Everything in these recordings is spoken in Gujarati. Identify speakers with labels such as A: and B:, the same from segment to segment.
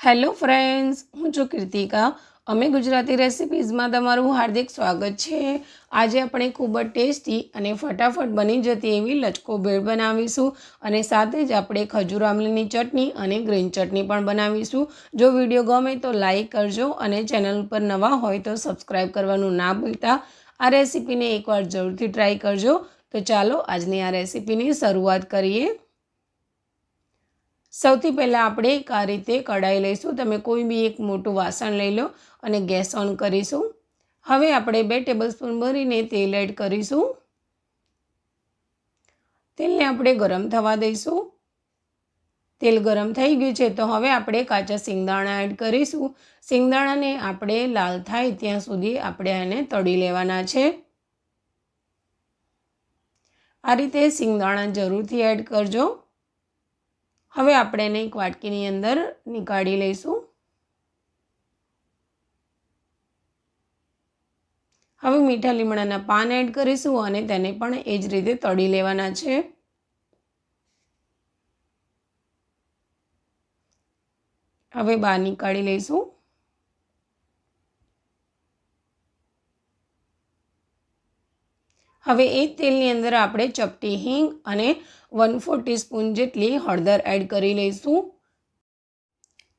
A: હેલો ફ્રેન્ડ્સ, હું છું કૃતિકા અમે ગુજરાતી રેસિપીઝમાં તમારું હાર્દિક સ્વાગત છે. આજે આપણે ખૂબ જ ટેસ્ટી અને ફટાફટ બની જતી એવી લચકો ભેળ બનાવીશું અને સાથે જ આપણે ખજૂર આમલીની ચટણી અને ગ્રીન ચટણી પણ બનાવીશું. જો વીડિયો ગમે તો લાઈક કરજો અને ચેનલ પર નવા હોય તો સબસ્ક્રાઈબ કરવાનું ના ભૂલતા. આ રેસીપીને એકવાર જરૂરથી ટ્રાય કરજો. તો ચાલો આજની આ રેસીપીની શરૂઆત કરીએ. સૌથી પહેલાં આપણે એક આ રીતે કઢાઈ લઈશું. તમે કોઈ બી એક મોટું વાસણ લઈ લો અને ગેસ ઓન કરીશું. હવે આપણે બે ટેબલ સ્પૂન ભરીને તેલ એડ કરીશું. તેલને આપણે ગરમ થવા દઈશું. તેલ ગરમ થઈ ગયું છે તો હવે આપણે કાચા સિંગદાણા એડ કરીશું. સિંગદાણાને આપણે લાલ થાય ત્યાં સુધી આપણે આને તળી લેવાના છે. આ રીતે સિંગદાણા જરૂરથી એડ કરજો. હવે આપણે એને એક વાટકીની અંદર નીકાળી લઈશું. હવે મીઠા લીમડાના પાન એડ કરીશું અને તેને પણ એ જ રીતે તળી લેવાના છે. હવે બહાર નીકાળી લઈશું. હવે એ તેલની અંદર આપણે ચપટી હિંગ અને વન ફોર ટીસ્પૂન જેટલી હળદર એડ કરી લઈશું.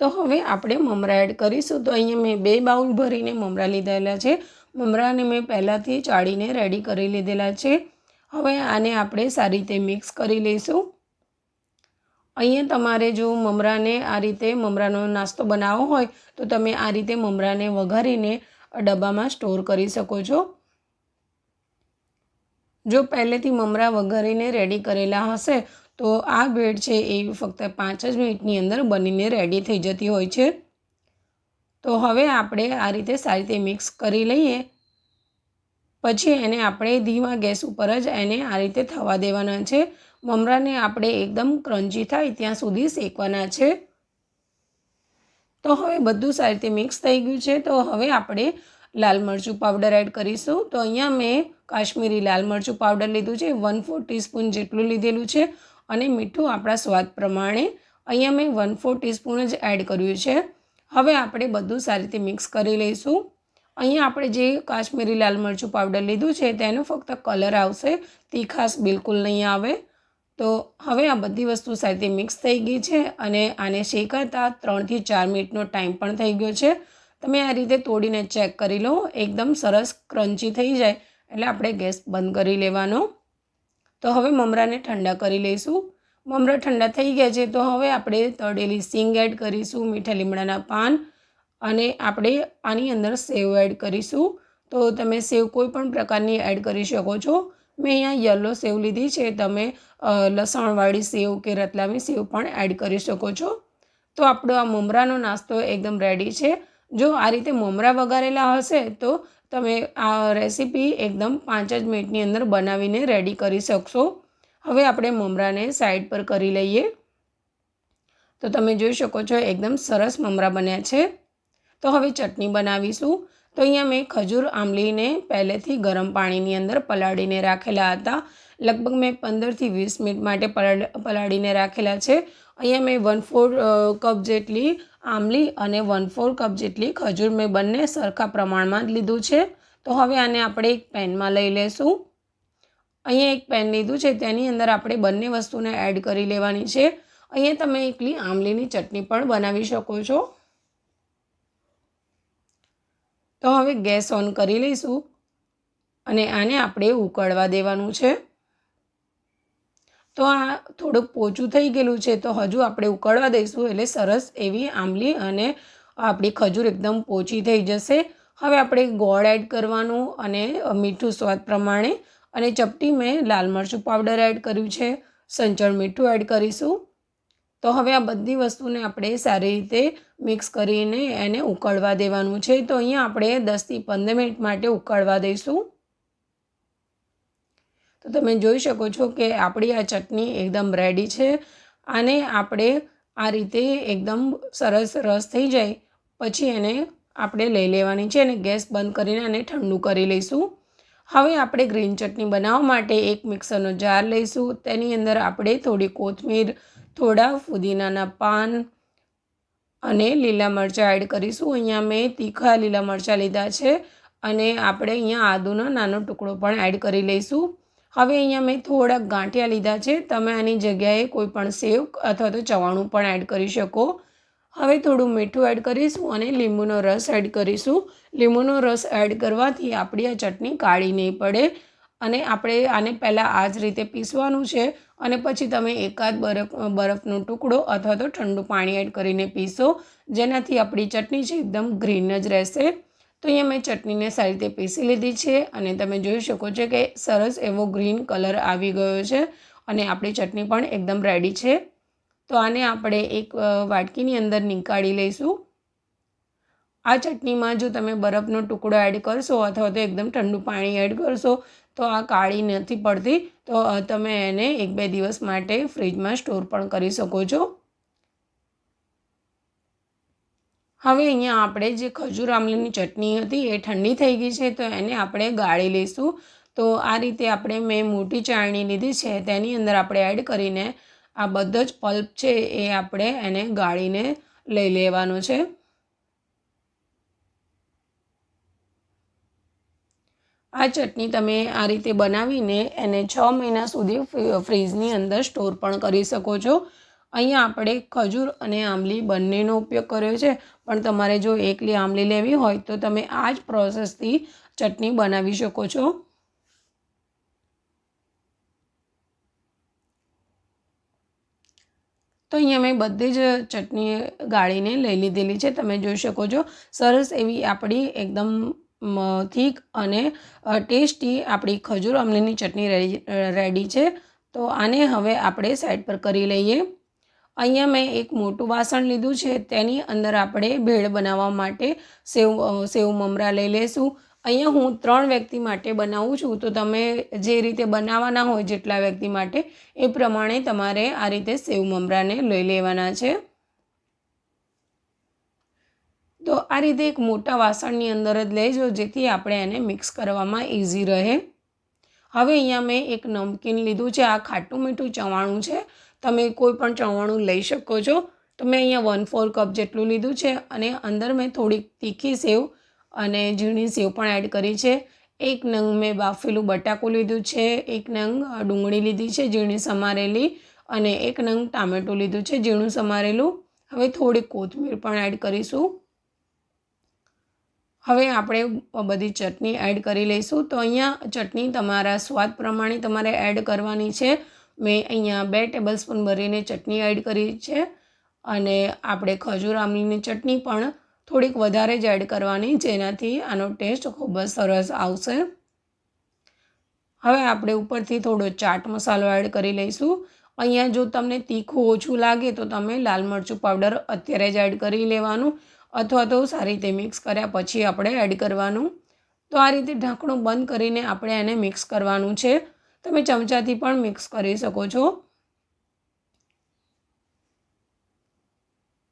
A: તો હવે આપણે મમરા એડ કરીશું. તો અહીંયા મેં બે બાઉલ ભરીને મમરા લીધેલા છે. મમરાને મેં પહેલાંથી ચાળીને રેડી કરી લીધેલા છે. હવે આને આપણે સારી રીતે મિક્સ કરી લઈશું. અહીંયા તમારે જો મમરાને આ રીતે મમરાનો નાસ્તો બનાવવો હોય, તો તમે આ રીતે મમરાને વઘારીને ડબ્બામાં સ્ટોર કરી શકો છો. જો પહેલેથી મમરા વઘારીને રેડી કરેલા હશે, તો આ ભેળ છે એ ફક્ત પાંચ જ મિનિટની અંદર બનીને રેડી થઈ જતી હોય છે. તો હવે આપણે આ રીતે સારી રીતે મિક્સ કરી લઈએ. પછી એને આપણે ધીમા ગેસ ઉપર જ એને આ રીતે થવા દેવાના છે. મમરાને આપણે એકદમ ક્રંચી થાય ત્યાં સુધી શેકવાના છે. તો હવે બધું સારી રીતે મિક્સ થઈ ગયું છે. તો હવે આપણે લાલ મરચું પાવડર એડ કરીશું. તો અહીંયા મેં કાશ્મીરી લાલ મરચું પાવડર લીધું છે વન ફોર ટીસ્પૂન જેટલું લીધેલું છે અને મીઠું આપણા સ્વાદ પ્રમાણે અહીંયા મેં વન ફોર ટીસ્પૂન જ એડ કર્યું છે. હવે આપણે બધું સારી રીતે મિક્સ કરી લઈશું. અહીંયા આપણે જે કાશ્મીરી લાલ મરચું પાવડર લીધું છે, તેનો ફક્ત કલર આવશે તીખાશ બિલકુલ નહીં આવે. તો હવે આ બધી વસ્તુ સારી રીતે મિક્સ થઈ ગઈ છે અને આને શેકાતા ત્રણથી ચાર મિનિટનો ટાઈમ પણ થઈ ગયો છે. તમે આ રીતે તોડીને ચેક કરી લો. એકદમ સરસ ક્રન્ચી થઈ જાય. એટલે આપણે ગેસ બંધ કરી લેવાનો. તો હવે મમરાને ઠંડા કરી લઈશું. મમરા ઠંડા થઈ ગયા છે તો હવે આપણે તળેલી સિંગ એડ કરીશું, મીઠા લીમડાના પાન. અને આપણે આની અંદર સેવ એડ કરીશું. તો તમે સેવ કોઈ પણ પ્રકારની એડ કરી શકો છો. મેં અહીંયા યલો સેવ લીધી છે. તમે લસણવાળી સેવ કે રતલામી સેવ પણ એડ કરી શકો છો. તો આપણો આ મમરાનો નાસ્તો એકદમ રેડી છે. જો આ રીતે મમરા વઘારેલા હશે, તો તમે આ રેસીપી એકદમ પાંચ જ મિનિટની અંદર બનાવીને રેડી કરી શકશો. હવે આપણે મમરાને સાઈડ પર કરી લઈએ. તો તમે જોઈ શકો છો, એકદમ સરસ મમરા બન્યા છે. તો હવે ચટણી બનાવીશું. તો અહીંયા મેં ખજૂર આંબલીને પહેલેથી ગરમ પાણીની અંદર પલાળીને રાખેલા હતા. લગભગ મેં પંદરથી વીસ મિનિટ માટે પલાળીને રાખેલા છે. અહીંયા મેં વન ફોર કપ જેટલી આમલી અને વન ફોર કપ જેટલી ખજૂર મેં બંને સરખા પ્રમાણમાં જ લીધું છે. તો હવે આને આપણે એક પેનમાં લઈ લેશું. અહીંયા એક પેન લીધું છે, તેની અંદર આપણે બંને વસ્તુને એડ કરી લેવાની છે. અહીંયા તમે એકલી આમલીની ચટણી પણ બનાવી શકો છો. તો હવે ગેસ ઓન કરી લઈશું અને આને આપણે ઉકળવા દેવાનું છે. તો આ થોડુંક પોચું થઈ ગયેલું છે, તો હજુ આપણે ઉકળવા દઈશું. એટલે સરસ એવી આંબલી અને આપણી ખજૂર એકદમ પોચી થઈ જશે. હવે આપણે ગોળ એડ કરવાનું અને મીઠું સ્વાદ પ્રમાણે. અને ચપટી મેં લાલ મરચું પાવડર એડ કર્યું છે. સંચળ મીઠું એડ કરીશું. તો હવે આ બધી વસ્તુને આપણે સારી રીતે મિક્સ કરીને એને ઉકળવા દેવાનું છે. તો અહીંયા આપણે દસથી પંદર મિનિટ માટે ઉકળવા દઈશું. તો તમે જોઈ શકો છો કે આપણી આ ચટણી એકદમ રેડી છે આને આપણે આ રીતે એકદમ સરસ રસ થઈ જાય પછી એને આપણે લઈ લેવાની છે અને ગેસ બંધ કરીને આને ઠંડુ કરી લઈશું. હવે આપણે ગ્રીન ચટણી બનાવવા માટે એક મિક્સરનો જાર લઈશું. તેની અંદર આપણે થોડી કોથમીર, થોડા ફુદીનાના પાન અને લીલા મરચાં એડ કરીશું. અહીંયા મેં તીખા લીલા મરચાં લીધા છે અને આપણે અહીંયા આદુનો નાનો ટુકડો પણ એડ કરી લઈશું. હવે અહીંયા મેં થોડાક ગાંઠિયા લીધા છે. તમે આની જગ્યાએ કોઈ પણ સેવ અથવા તો ચવાણું પણ એડ કરી શકો. હવે થોડું મીઠું એડ કરીશું અને લીંબુનો રસ એડ કરીશું. લીંબુનો રસ એડ કરવાથી આપણી આ ચટણી કાળી નહીં પડે અને આપણે આને પહેલાં આ જ રીતે પીસવાનું છે અને પછી તમે એકાદ બરફ, બરફનો ટુકડો અથવા તો ઠંડુ પાણી એડ કરીને પીસો. જેનાથી આપણી ચટણી છે, એકદમ ગ્રીન જ રહેશે. તો અહીંયા મેં ચટણીને સારી રીતે પીસી લીધી છે અને તમે જોઈ શકો છો કે સરસ એવો ગ્રીન કલર આવી ગયો છે અને આપણી ચટણી પણ એકદમ રેડી છે. તો આને આપણે એક વાટકીની અંદર નીકાળી લઈશું. આ ચટણીમાં જો તમે બરફનો ટુકડો એડ કરશો અથવા તો એકદમ ઠંડુ પાણી એડ કરશો, તો આ કાળી નથી પડતી. તો તમે એને એક બે દિવસ માટે ફ્રીજમાં સ્ટોર પણ કરી શકો છો. હવે અહીંયા આપણે જે ખજૂર આમલીની ચટણી હતી એ ઠંડી થઈ ગઈ છે, તો એને આપણે ગાળી લઈશું. તો આ રીતે આપણે મેં મોટી ચાળણી લીધી છે, તેની અંદર આપણે એડ કરીને આ બધો જ પલ્પ છે એ આપણે એને ગાળીને લઈ લેવાનો છે. આ ચટણી તમે આ રીતે બનાવીને એને છ મહિના સુધી ફ્રીઝની અંદર સ્ટોર પણ કરી શકો છો. અહીંયા આપણે ખજૂર અને આંબલી બંનેનો ઉપયોગ કર્યો છે. પણ તમારે જો એકલી આંબલી લેવી હોય તો તમે આ જ પ્રોસેસથી ચટણી બનાવી શકો છો. તો અહીંયા મેં બધી જ ચટણી ગાળીને લઈ લીધેલી છે. તમે જોઈ શકો છો, સરસ એવી આપણી એકદમ થીક અને ટેસ્ટી આપણી ખજૂર આમલીની ચટણી રેડી છે. તો આને હવે આપણે સાઈડ પર કરી લઈએ. અહીંયા મેં એક મોટું વાસણ લીધું છે, તેની અંદર આપણે ભેળ બનાવવા માટે સેવ સેવ મમરા લઈ લઈશું અહીંયા હું ત્રણ વ્યક્તિ માટે બનાવું છું, તો તમે જે રીતે બનાવવાના હોય જેટલા વ્યક્તિ માટે, એ પ્રમાણે તમારે આ રીતે સેવ મમરાને લઈ લેવાના છે. તો આ રીતે એક મોટા વાસણની અંદર જ લેજો, જેથી આપણે એને મિક્સ કરવામાં ઇઝી રહે. હવે અહીંયા મેં એક નમકીન લીધું છે, આ ખાટું મીઠું ચવાણું છે. તમે કોઈ પણ ચવાણું લઈ શકો છો. તો મેં અહીંયા વન ફોર કપ જેટલું લીધું છે અને અંદર મેં થોડીક તીખી સેવ અને ઝીણી સેવ પણ એડ કરી છે. એક નંગ મેં બાફેલું બટાકું લીધું છે, એક નંગ ડુંગળી લીધી છે ઝીણી સમારેલી અને એક નંગ ટામેટું લીધું છે ઝીણું સમારેલું. હવે થોડી કોથમીર પણ એડ કરીશું. હવે આપણે બધી ચટણી એડ કરી લઈશું. તો અહીંયા ચટણી તમારા સ્વાદ પ્રમાણે તમારે એડ કરવાની છે. મેં અહીંયા બે ટેબલ સ્પૂન ભરીને ચટણી એડ કરી છે અને આપણે ખજૂર આમલીની ચટણી પણ થોડીક વધારે જ એડ કરવાની, જેનાથી આનો ટેસ્ટ ખૂબ જ સરસ આવશે. હવે આપણે ઉપરથી થોડો ચાટ મસાલો એડ કરી લઈશું. અહીંયા જો તમને તીખું ઓછું લાગે તો તમે લાલ મરચું પાવડર અત્યારે જ એડ કરી લેવાનું, અથવા તો સારી રીતે મિક્સ કર્યા પછી આપણે એડ કરવાનું. તો આ રીતે ઢાંકણું બંધ કરીને આપણે એને મિક્સ કરવાનું છે. તમે ચમચાથી પણ મિક્સ કરી શકો છો.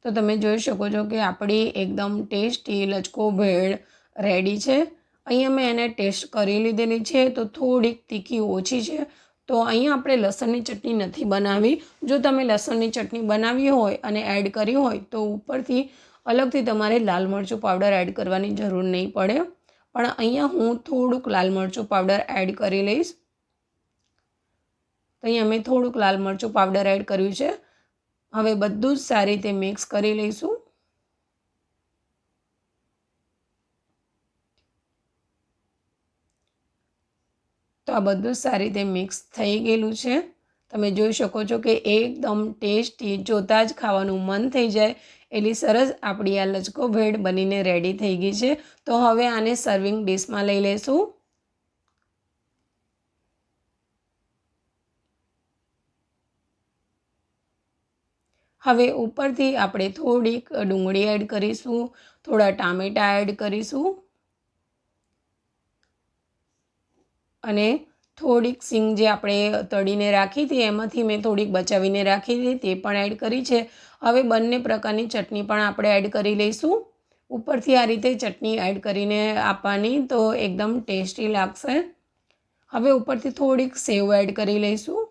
A: તો તમે જોઈ શકો છો કે આપણી એકદમ ટેસ્ટી લચકો ભેળ રેડી છે. અહીંયા મેં એને ટેસ્ટ કરી લીધેલી છે, તો થોડીક તીખી ઓછી છે. તો અહીંયા આપણે લસણની ચટણી નથી બનાવી. જો તમે લસણની ચટણી બનાવી હોય અને એડ કરી હોય, તો ઉપરથી અલગથી તમારે લાલ મરચું પાવડર એડ કરવાની જરૂર નહીં પડે. પણ અહીંયા હું થોડુંક લાલ મરચું પાવડર એડ કરી લઈશ. તો અહીંયા મેં થોડુંક લાલ મરચું પાવડર એડ કર્યું છે. હવે બધું જ સારી રીતે મિક્સ કરી લઈશું. તો આ બધું સારી રીતે મિક્સ થઈ ગયેલું છે. તમે જોઈ શકો છો કે એકદમ ટેસ્ટી, જોતાં જ ખાવાનું મન થઈ જાય એટલી સરસ આપણી આ લચકો ભેળ બનીને રેડી થઈ ગઈ છે. તો હવે આને સર્વિંગ ડીશમાં લઈ લઈશું. હવે ઉપરથી આપણે થોડીક ડુંગળી એડ કરીશું, થોડા ટામેટાં એડ કરીશું. અને થોડીક સિંગ જે આપણે તળીને રાખી હતી, એમાંથી મેં થોડીક બચાવીને રાખી હતી, તે પણ એડ કરી છે. હવે બંને પ્રકારની ચટણી પણ આપણે એડ કરી લઈશું. ઉપરથી આ રીતે ચટણી એડ કરીને આપવાની તો એકદમ ટેસ્ટી લાગશે. હવે ઉપરથી થોડીક સેવ એડ કરી લઈશું.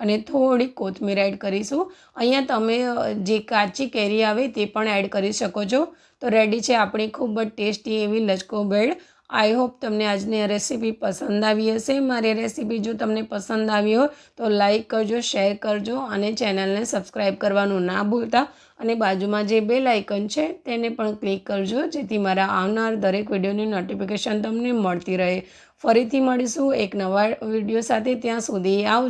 A: અને થોડી કોથમીર એડ કરીશું. અહીંયા તમે જે કાચી કેરી આવે તે પણ એડ કરી શકો છો. તો રેડી છે આપણી ખૂબ જ ટેસ્ટી એવી લચકો બેડ આઈ હોપ તમને આજની આ રેસીપી પસંદ આવી હશે. મારી રેસીપી જો તમને પસંદ આવી હોય તો લાઈક કરજો શેર કરજો અને ચેનલને સબસ્ક્રાઈબ કરવાનું ના ભૂલતા. અને બાજુમાં જે બેલ આઇકન છે તેને પણ ક્લિક કરજો, જેથી મારા આવનાર દરેક વિડીયોની નોટિફિકેશન તમને મળતી રહે. ફરીથી મળીશું એક નવા વીડિયો સાથે. ત્યાં સુધી આવ